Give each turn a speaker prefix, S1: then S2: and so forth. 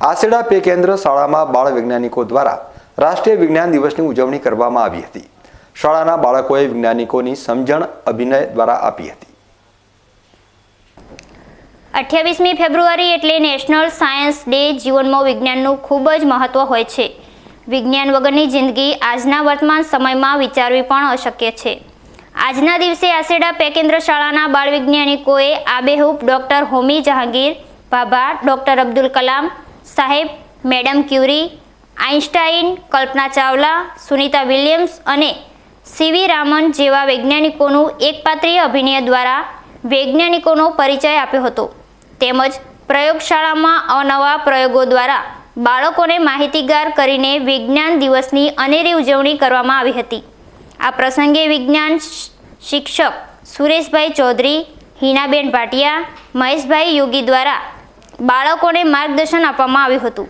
S1: આસેડા pay કેન્દ્ર શાળામાં બાળ વૈજ્ઞાનિકો દ્વારા રાષ્ટ્રીય વિજ્ઞાન દિવસની ઉજવણી કરવામાં આવી હતી. શાળાના બાળકોએ વૈજ્ઞાનિકોની સમજણ, અભિનય દ્વારા આપી હતી.
S2: અઠ્યાવીસમી ફેબ્રુઆરી એટલે નેશનલ સાયન્સ ડે જીવનમાં વિજ્ઞાનનું ખૂબ જ મહત્ત્વ હોય છે. વિજ્ઞાન વગરની જિંદગી આજના વર્તમાન સમયમાં વિચારવી પણ અશક્ય છે. આજના દિવસે આસેડા પેકેન્દ્ર શાળાના બાળ વૈજ્ઞાનિકોએ આબેહૂબ ડૉક્ટર હોમી જહાંગીર ભાભા ડૉક્ટર અબ્દુલ કલામ સાહેબ, madam Curie, Einstein, Kalpana Chawla, Sunita Williams અને સીવી રામન જેવા વૈજ્ઞાનિકોનું એકપાત્રીય અભિનય દ્વારા વૈજ્ઞાનિકોનો પરિચય આપ્યો હતો. તેમજ પ્રયોગશાળામાં અનવા પ્રયોગો દ્વારા બાળકોને માહિતીગાર કરીને વિજ્ઞાન દિવસની અનેરી ઉજવણી કરવામાં આવી હતી. આ પ્રસંગે વિજ્ઞાન શિક્ષક સુરેશભાઈ ચૌધરી, હિનાબેન ભાટિયા, મહેશભાઈ યોગી દ્વારા બાળકોને માર્ગદર્શન આપવામાં આવ્યું હતું.